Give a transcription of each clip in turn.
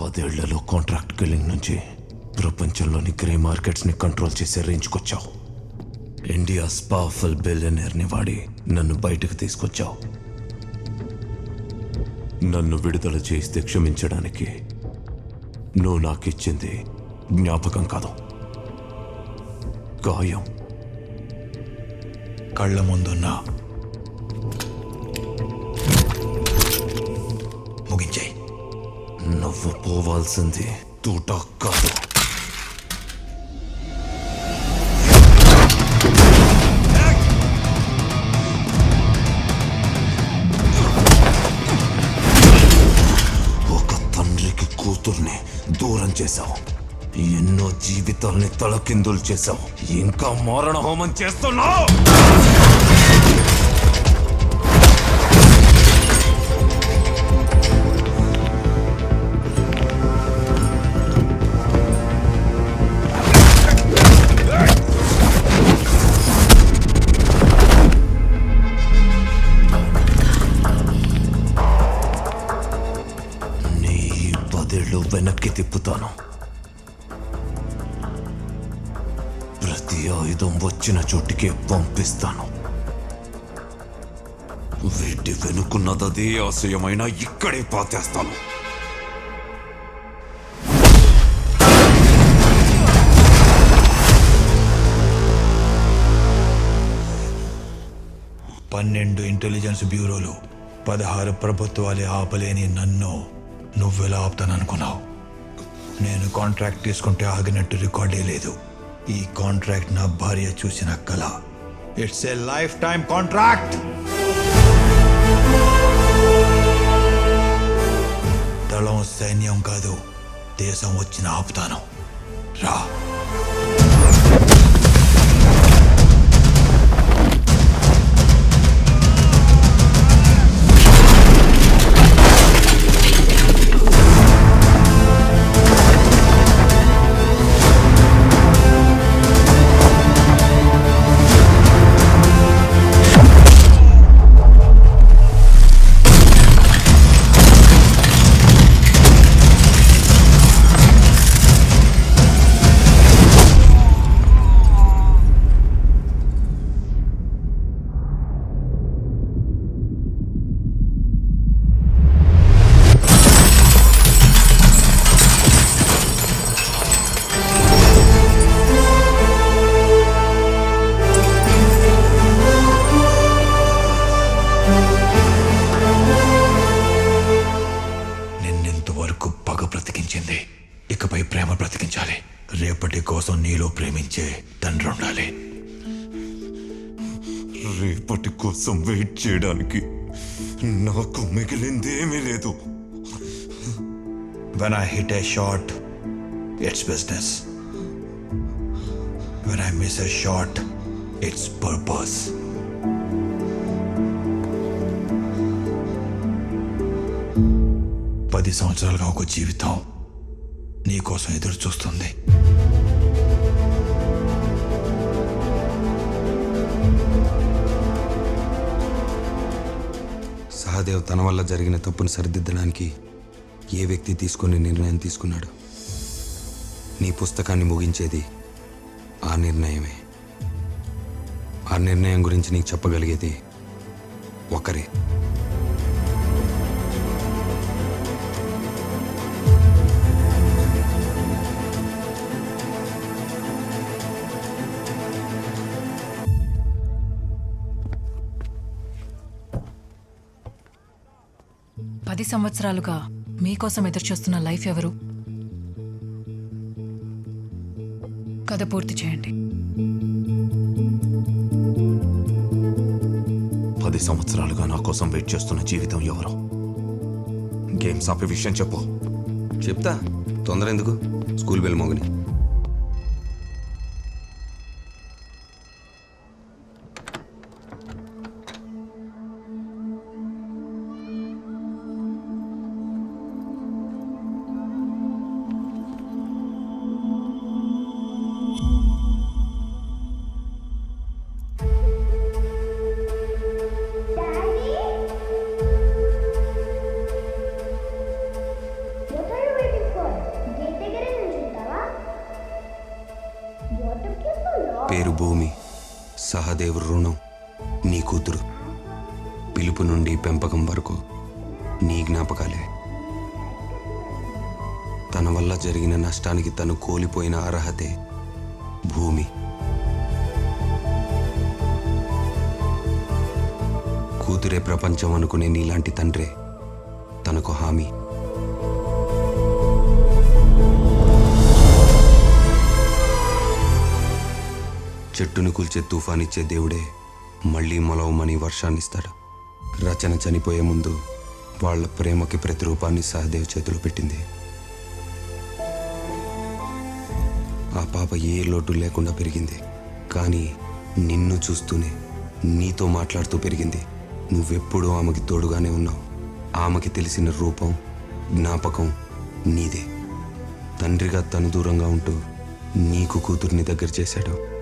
పదేళ్ళలో contract killing నుంచి ప్రపంచంలోని గ్రే మార్కెట్స్ని కంట్రోల్ చేసే రేంజ్కొచ్చావు. ఇండియాస్ పవర్ఫుల్ బిలియనర్ని వాడి నన్ను బయటకు తీసుకొచ్చావు. నన్ను విడుదల చేస్తే క్షమించడానికి నువ్వు నాకిచ్చింది జ్ఞాపకం కాదు. గాయం. కళ్ళ ముందున్న నువ్వు పోవాల్సింది తూటా కాదు ఒక తండ్రికి కూతుర్ని దూరం చేశావు. ఎన్నో జీవితాల్ని తలకిందులు చేశావు. ఇంకా మారణ హోమం చేస్తున్నావు! వెనక్కి తిప్పుతాను. ప్రతి ఆయుధం వచ్చిన చోటికే పంపిస్తాను. వీటి వెనుకున్నదదే ఆశయమైనా ఇక్కడే పాతేస్తాను. పన్నెండు ఇంటెలిజెన్స్ బ్యూరోలు పదహారు ప్రభుత్వాలే ఆపలేని నన్ను నువ్వెలా ఆపుతాననుకున్నావు? నేను కాంట్రాక్ట్ తీసుకుంటే ఆగినట్టు రికార్డే లేదు. ఈ కాంట్రాక్ట్ నా భార్య చూసిన కళ. It's a life time contract దళం సైన్యం కాదు దేశం వచ్చిన ఆపుతాను. రా. ఇకపై ప్రేమ బ్రతికించాలి రేపటి కోసం నీలో ప్రేమించే తండ్రి ఉండాలి రేపటి కోసం వెయిట్ చేయడానికి నాకు మిగిలిందేమీ లేదు When I hit a shot, it's business. When I miss a shot, it's purpose. పది సంవత్సరాలుగా ఒక జీవితం నీకోసం ఎదురు చూస్తుంది. సహదేవ్ తన వల్ల జరిగిన తప్పును సరిదిద్దడానికి ఏ వ్యక్తి తీసుకునే నిర్ణయం తీసుకున్నాడు? నీ పుస్తకాన్ని ముగించేది ఆ నిర్ణయమే. ఆ నిర్ణయం గురించి నీకు చెప్పగలిగేది ఒకరే. సంవత్సరాలుగా మీకోసం ఎదురుచూస్తున్న లైఫ్ ఎవరు? కథ పూర్తి చేయండి. పది సంవత్సరాలుగా నా కోసం వెయిట్ చేస్తున్న జీవితం ఎవరు? గేమ్స్ ఆపే విషయం చెప్పు. చెప్తా. తొందర ఎందుకు? School bell మోగని. సహదేవ్ రుణం నీ కూతురు. పిలుపు నుండి పెంపకం వరకు నీ జ్ఞాపకాలే. తన వల్ల జరిగిన నష్టానికి తను కోల్పోయిన అర్హతే భూమి. కూతురే ప్రపంచం అనుకునే నీలాంటి తండ్రే తనకు హామీ. చెట్టును కూల్చే తుఫానిచ్చే దేవుడే మళ్ళీ మొలవమని వర్షాన్నిస్తాడు. రచన చనిపోయే ముందు వాళ్ళ ప్రేమకి ప్రతిరూపాన్ని సహదేవ్ చేతులు పెట్టింది. ఆ పాప ఏ లోటు లేకుండా పెరిగింది. కానీ నిన్ను చూస్తూనే నీతో మాట్లాడుతూ పెరిగింది. నువ్వెప్పుడూ ఆమెకి తోడుగానే ఉన్నావు. ఆమెకి తెలిసిన రూపం జ్ఞాపకం నీదే. తండ్రిగా తను దూరంగా ఉంటూ నీకు కూతుర్ని దగ్గర చేశాడు.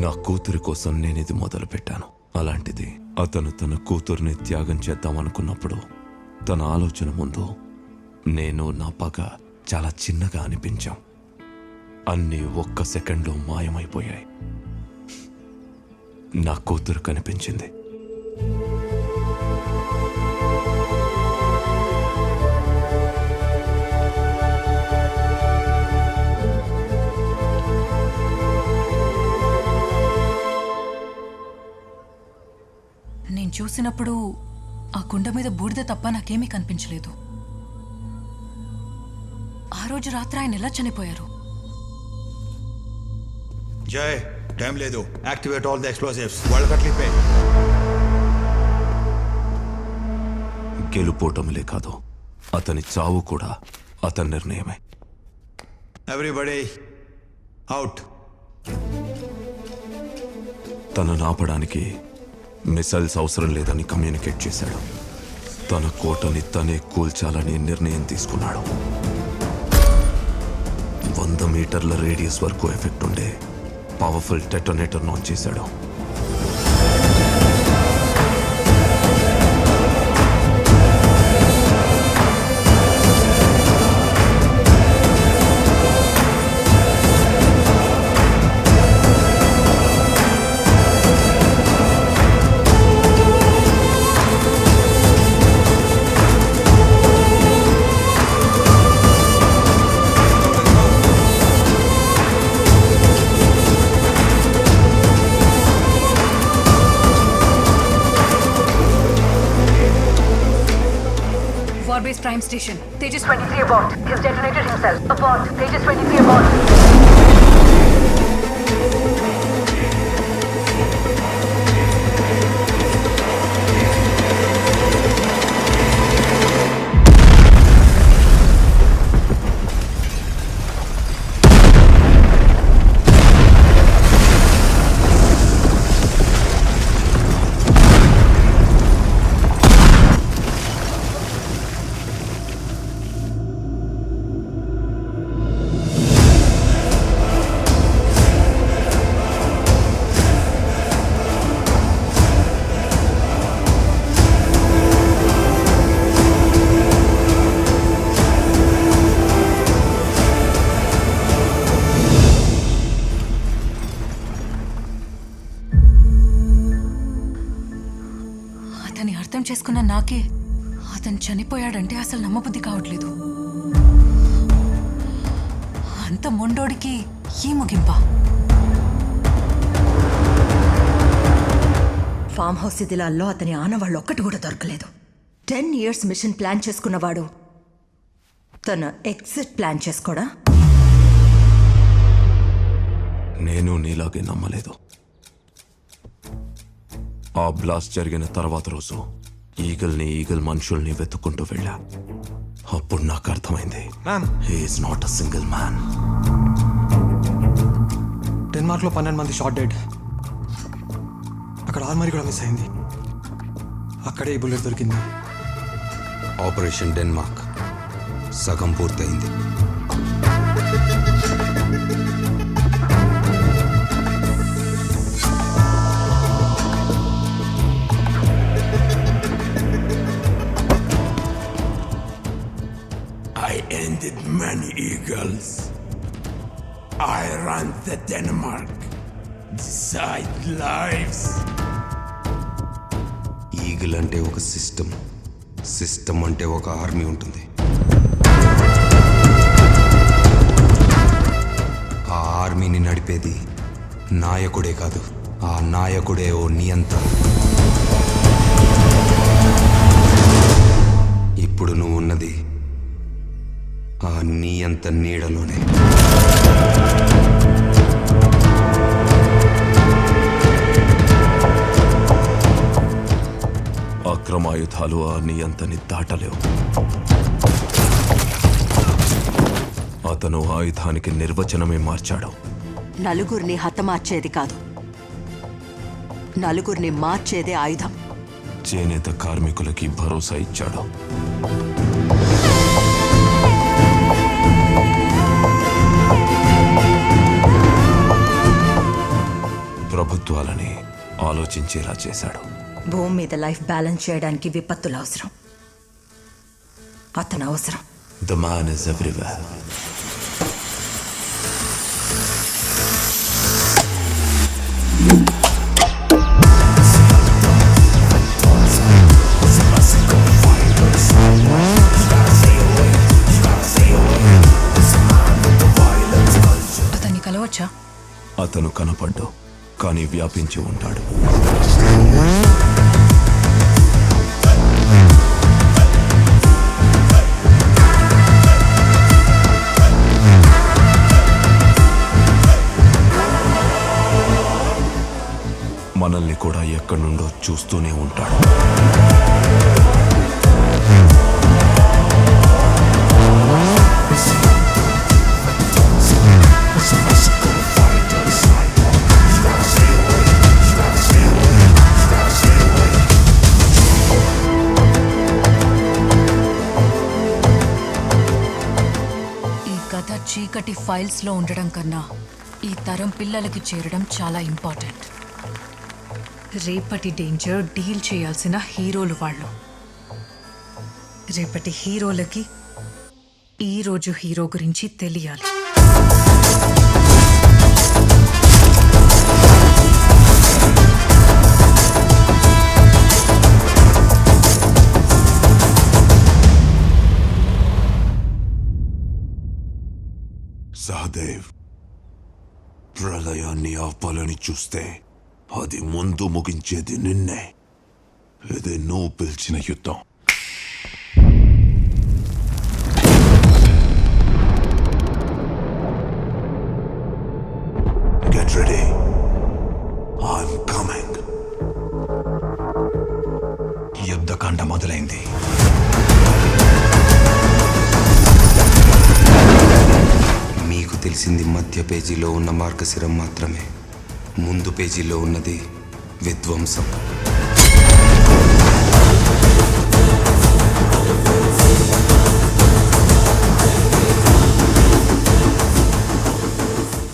నా కూతురి కోసం నేను ఇది అలాంటిది అతను తన కూతుర్ని త్యాగం చేద్దామనుకున్నప్పుడు తన ఆలోచన ముందు నేను నా పగ చాలా చిన్నగా అనిపించాం. అన్నీ ఒక్క సెకండ్లో మాయమైపోయాయి. నా కూతురు కనిపించింది. చూసినప్పుడు ఆ కుండ మీద బూడిద తప్ప నాకేమీ కనిపించలేదు. ఆ రోజు రాత్రి ఆయన ఎలా చనిపోయారు? జయ్ టైం లేదు. Activate all the explosives world కట్లిపే గెలుపోటములే కాదు అతని చావు కూడా అతని నిర్ణయమే. ఎవ్రీబడి అవుట్ తనను ఆపడానికి మిసైల్స్ అవసరం లేదని కమ్యూనికేట్ చేశాడు. తన కోటని తనే కూల్చాలని నిర్ణయం తీసుకున్నాడు. వంద మీటర్ల రేడియస్ వరకు ఎఫెక్ట్ ఉండే పవర్ఫుల్ టెటోనేటర్ నాన్ చేశాడు. station. They just went చేసుకున్న నాకే అతను చనిపోయాడంటే అసలు నమ్మబుద్ధి కావట్లేదు. అంత మొండోడికి ఈ ముగింపా? ఫామ్ హౌస్ ఇదిలాల్లో అతని ఆనవాళ్ళు ఒక్కటి కూడా దొరకలేదు. టెన్ ఇయర్స్ మిషన్ ప్లాన్ చేసుకున్నవాడు తన ఎగ్జిట్ ప్లాన్ చేసుకోడా? నేను నీలాగే నమ్మలేదు. ఆ బ్లాస్ట్ జరిగిన తర్వాత రోజు ఈగల్ని ఈగల్ మనుషుల్ని వెతుక్కుంటూ వెళ్ళా. అప్పుడు నాకు అర్థమైంది. Ma'am he's not a single man డెన్మార్క్లో పన్నెండు మంది షార్ట్ డెడ్. అక్కడ ఆర్మరీ కూడా మిస్ అయింది. అక్కడే ఈ బుల్లెట్ దొరికింది. ఆపరేషన్ డెన్మార్క్ సగం పూర్తయింది. Lives. ఈగిల్ అంటే ఒక సిస్టమ్ సిస్టమ్ అంటే ఒక ఆర్మీ ఉంటుంది. ఆ ఆర్మీని నడిపేది నాయకుడే కాదు. ఆ నాయకుడే ఓ నియంత ఇప్పుడు నువ్వు ఉన్నది ఆ నియంత నీడలోనే. అక్రమాయుధాలు ఆ నియంతని దాటలేవు. అతను ఆయుధానికి నిర్వచనమే మార్చాడు. నలుగురిని హతమార్చేది కాదు. నలుగురిని మార్చేదే ఆయుధం. చేనేత కార్మికులకి భరోసా ఇచ్చాడు. ప్రభుత్వాలని ఆలోచించేలా చేశాడు. భూమి మీద లైఫ్ బ్యాలెన్స్ చేయడానికి విపత్తులు అవసరం. అతను అవసరం. ఇస్ ఎవ్రీవేర్ అతన్ని కలవచ్చా? అతను కనపడ్డు కానీ వ్యాపించి ఉంటాడు. మనల్ని కూడా ఎక్కడి నుండో చూస్తూనే ఉంటాడు. ఫైల్స్లో ఉండడం కన్నా ఈ తరం పిల్లలకి చేరడం చాలా ఇంపార్టెంట్ రేపటి డేంజర్ డీల్ చేయాల్సిన హీరోలు వాళ్ళు. రేపటి హీరోలకి ఈ రోజు హీరో గురించి తెలియాలి. సహదేవ్ ప్రళయాన్ని ఆపాలని చూస్తే అది ముందు ముగించేది నిన్నే. ఇది నువ్వు పిలిచిన యుద్ధం. తెలిసింది మధ్య పేజీలో ఉన్న మార్గశిరం మాత్రమే. ముందు పేజీలో ఉన్నది విధ్వంసం.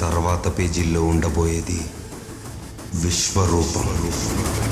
తర్వాత పేజీల్లో ఉండబోయేది విశ్వరూపం. రూపం